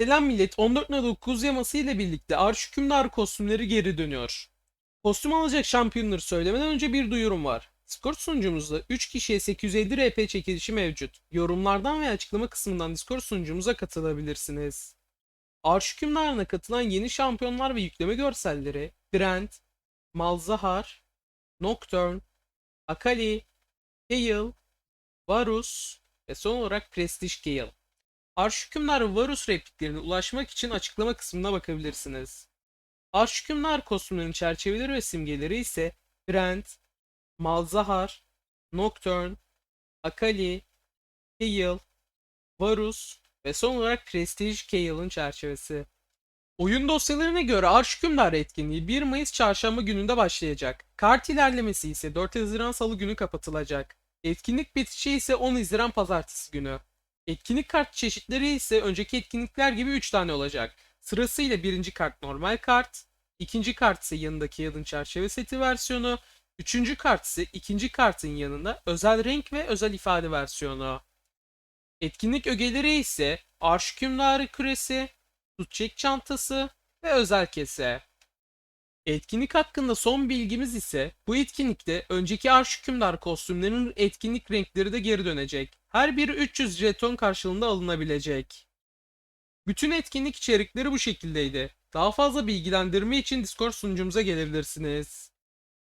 Selam millet 14.9 yaması ile birlikte Arş Hükümdar kostümleri geri dönüyor. Kostüm alacak şampiyonları söylemeden önce bir duyurum var. Discord sunucumuzda 3 kişiye 850 RP çekilişi mevcut. Yorumlardan ve açıklama kısmından Discord sunucumuza katılabilirsiniz. Arş Hükümdarı'na katılan yeni şampiyonlar ve yükleme görselleri Brent, Malzahar, Nocturne, Akali, Gale, Varus ve son olarak Prestige Gale. Arşhükümdar Varus repliklerine ulaşmak için açıklama kısmına bakabilirsiniz. Arşhükümdar kostümlerinin çerçeveleri ve simgeleri ise Brent, Malzahar, Nocturne, Akali, Kayle, Varus ve son olarak Prestige Kayle'ın çerçevesi. Oyun dosyalarına göre Arşhükümdar etkinliği 1 Mayıs çarşamba gününde başlayacak. Kart ilerlemesi ise 4 Haziran salı günü kapatılacak. Etkinlik bitişi ise 10 Haziran pazartesi günü. Etkinlik kart çeşitleri ise önceki etkinlikler gibi 3 tane olacak. Sırasıyla birinci kart normal kart, ikinci kart ise yanındaki yılın çerçeve seti versiyonu, üçüncü kart ise ikinci kartın yanında özel renk ve özel ifade versiyonu. Etkinlik ögeleri ise Arş Küresi, Tutçek Çantası ve özel kese. Etkinlik hakkında son bilgimiz ise bu etkinlikte önceki Arş Hükümdar kostümlerinin etkinlik renkleri de geri dönecek. Her biri 300 jeton karşılığında alınabilecek. Bütün etkinlik içerikleri bu şekildeydi. Daha fazla bilgilendirme için Discord sunucumuza gelebilirsiniz.